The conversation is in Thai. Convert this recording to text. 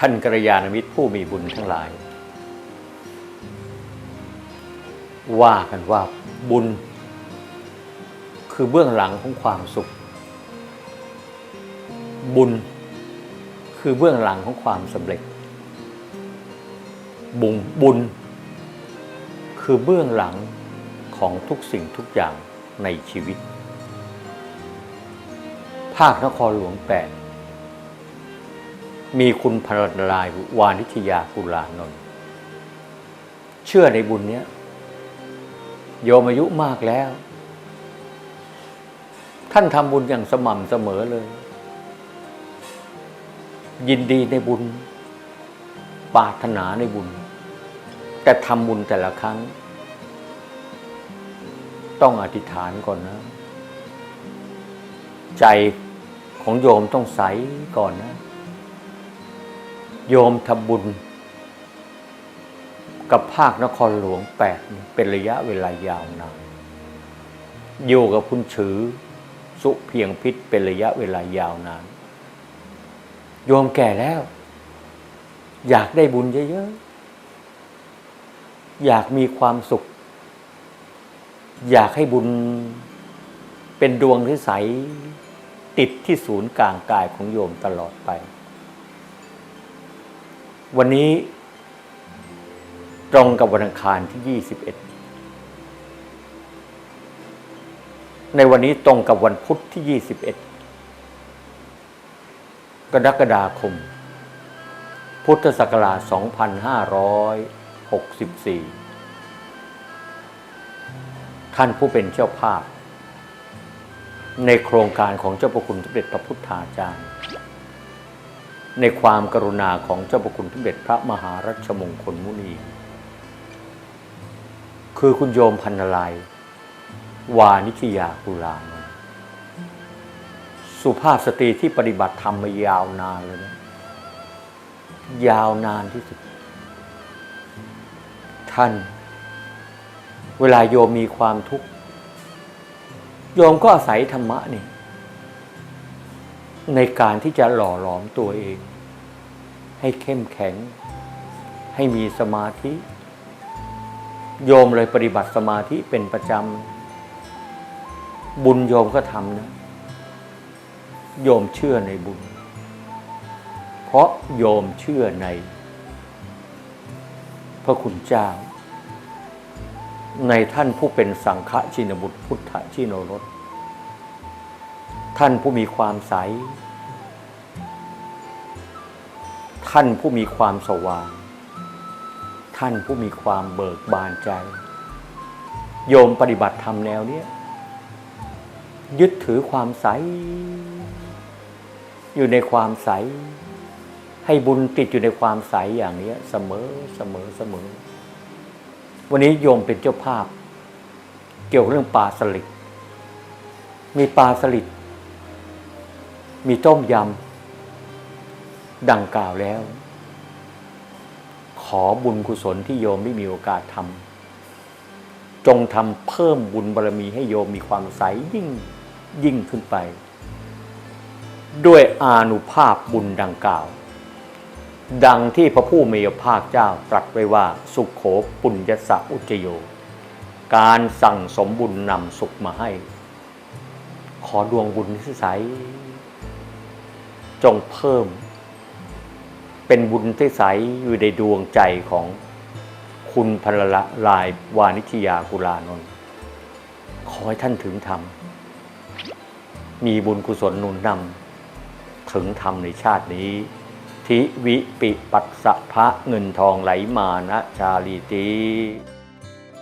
ท่านกัลยาณมิตรผู้มีบุญทั้งหลาย ว่ากันว่าบุญ คือเบื้องหลังของความสุข บุญ คือเบื้องหลังของความสำเร็จ บุญบุญ คือเบื้องหลังของทุกสิ่งทุกอย่างในชีวิต ภาคนครหลวงแปด มีคุณพรนรายวานิชยากุลานนท์เชื่อในบุญเนี้ยโยมอายุมากแล้ว ท่านทำบุญอย่างสม่ำเสมอเลย ยินดีในบุญ ปาถนาในบุญ แต่ทำบุญแต่ละครั้ง ต้องอธิษฐานก่อนนะ ใจของโยมต้องใสก่อนนะ โยมทำบุญ กับภาคนครหลวงแปดเป็นระยะเวลายาวนานอยู่กับคุณฉือสุเพียงพิษเป็นระยะเวลายาวนาน โยมแก่แล้ว อยากได้บุญเยอะๆ อยากมีความสุข อยากให้บุญเป็นดวงที่ใสติดที่ศูนย์กลางกายของโยมตลอดไป วันนี้ตรงกับวันอังคารที่ 21 ในวันนี้ตรงกับวันพุธที่ 21 กรกฎาคม พุทธศักราช 2564 ท่านผู้เป็นเจ้าภาพ ในโครงการของเจ้าพระคุณสมเด็จพระพุทธาจารย์ ในความกรุณาของเจ้าพระคุณสมเด็จพระมหารัชมงคลมุนี คือคุณโยมพันนลายวานิชยากุลานนท์สุภาพสตรีที่ปฏิบัติธรรมมายาวนานเลยนะยาวนานที่สุด ท่าน เวลาโยมมีความทุกข์ โยมก็อาศัยธรรมะนี่ ในการที่จะหล่อหลอมตัวเอง ให้เข้มแข็ง ให้มีสมาธิ โยมเลยปฏิบัติสมาธิเป็นประจำบุญโยมก็ทำนะ โยมเชื่อในบุญ เพราะโยมเชื่อใน พระคุณเจ้า ในท่านผู้เป็นสังฆชินบุตรพุทธชิโนรส ท่านผู้มีความใส ท่านผู้มีความสว่าง ท่านผู้มีความเบิกบานใจ โยมปฏิบัติธรรมแนวเนี้ยยึดถือความใส อยู่ในความใส ให้บุญติดอยู่ในความใสอย่างนี้เสมอเสมอเสมอ วันนี้โยมเป็นเจ้าภาพ เกี่ยวกับเรื่องปลาสลิดมีปลาสลิด มีต้มยำดังกล่าวแล้ว ขอบุญกุศลที่โยมไม่มีโอกาสทำจงทำเพิ่มบุญบารมีให้โยมมีความใสยิ่งยิ่งขึ้นไป ด้วยอานุภาพบุญดังกล่าว ดังที่พระผู้มีพระภาคเจ้าตรัสไว้ว่าสุขโขปุญญสะอุจโย การสั่งสมบุญนำสุขมาให้ ขอดวงบุญที่ใส จงเพิ่ม เป็นบุญที่ใสอยู่ในดวงใจของคุณพลละลายวานิชยากุลานนท์ขอให้ท่านถึงธรรม มีบุญกุศลหนุนนำถึงธรรมในชาตินี้ ทิวิปิปัสสะพระเงินทองไหลมานะชาลีตี